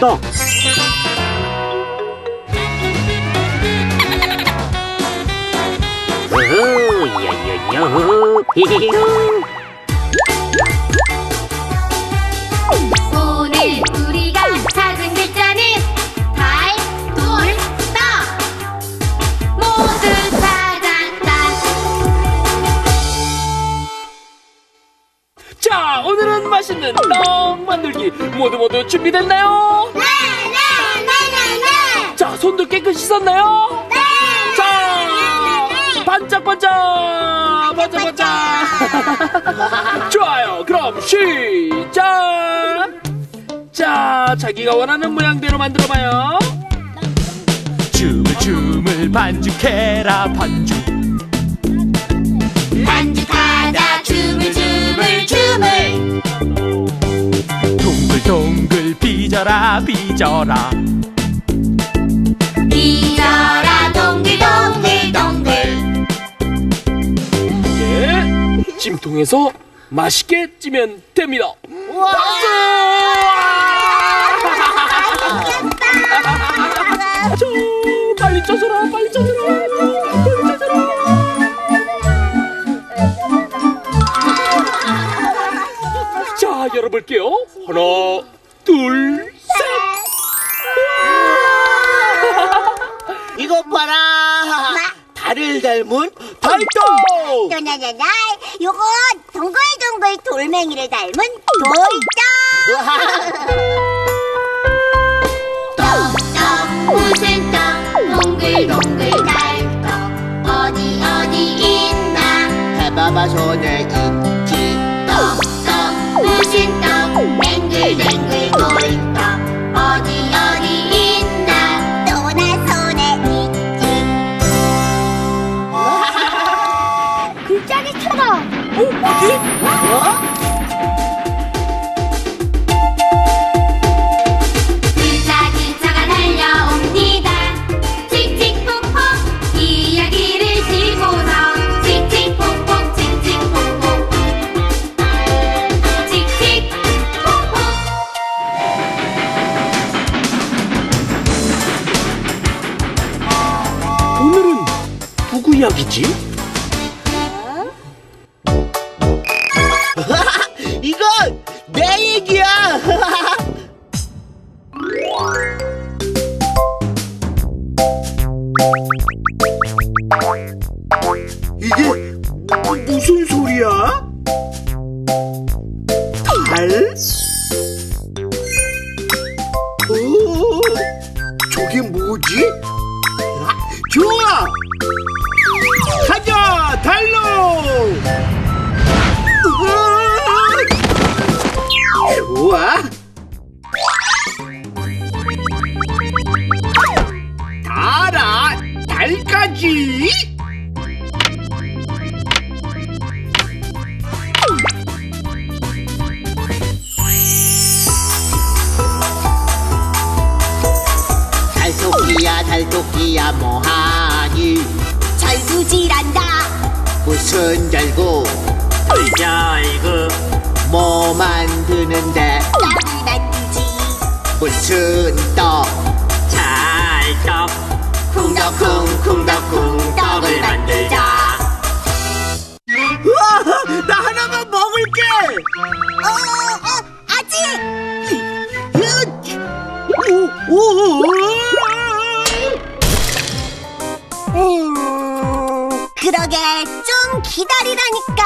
떡. 우후, 요요요. 히히히. 오늘 자, 오늘은 맛있는 떡 만들기 모두 모두 준비됐나요? 네 네 네 네 네 자, 손도 깨끗이 씻었나요? 네 자, 반짝반짝, 반짝반짝. 좋아요. 그럼 시작. 자, 자기가 원하는 모양대로 만들어봐요. 주물주물 반죽해라 반죽 반죽하자 주물주물 주물 동글동글 빚어라 빚어라. 빚어라 동글동글 동글. 이제 찜통에서 맛있게 찌면 됩니다. 박수! 저, 빨리 쪄줘라, 빨리 쪄줘라, 자, 열어볼게요. 하나, 둘, 셋. 이것 봐라. 달을 닮은 달떡. 나나나나 요건 동글동글 돌멩이를 닮은 돌떡 떡 무슨 떡 동글동글 달떡 어디 어디 있나? 해봐봐 손에 이야기지? 이건 내 얘기야. 이게 무- 무슨 소리야? 달? 오, 저게 뭐지? 달까지. 달토끼야, 달토끼야, 뭐하니? 절구질한다 무슨 절구? 절구. 뭐만 그러게 좀 기다리라니까.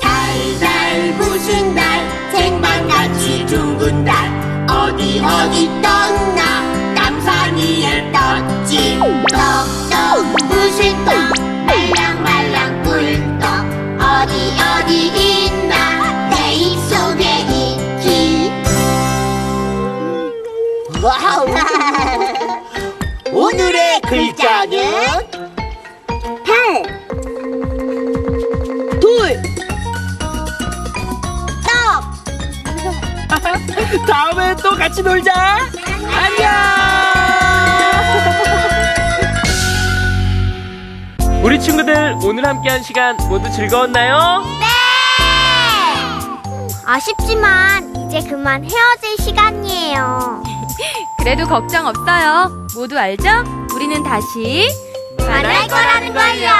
달달 무슨 달 쟁반같이 둥근 달 어디 어디 떴 글자는 달, 둘, 떡. 다음에 또 같이 놀자. 안녕. 우리 친구들 오늘 함께한 시간 모두 즐거웠나요? 네. 아쉽지만 이제 그만 헤어질 시간이에요. 그래도 걱정 없어요. 모두 알죠? 우리는 다시 만날 거라는 거예요.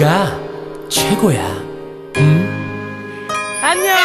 네가 최고야. 응? 안녕.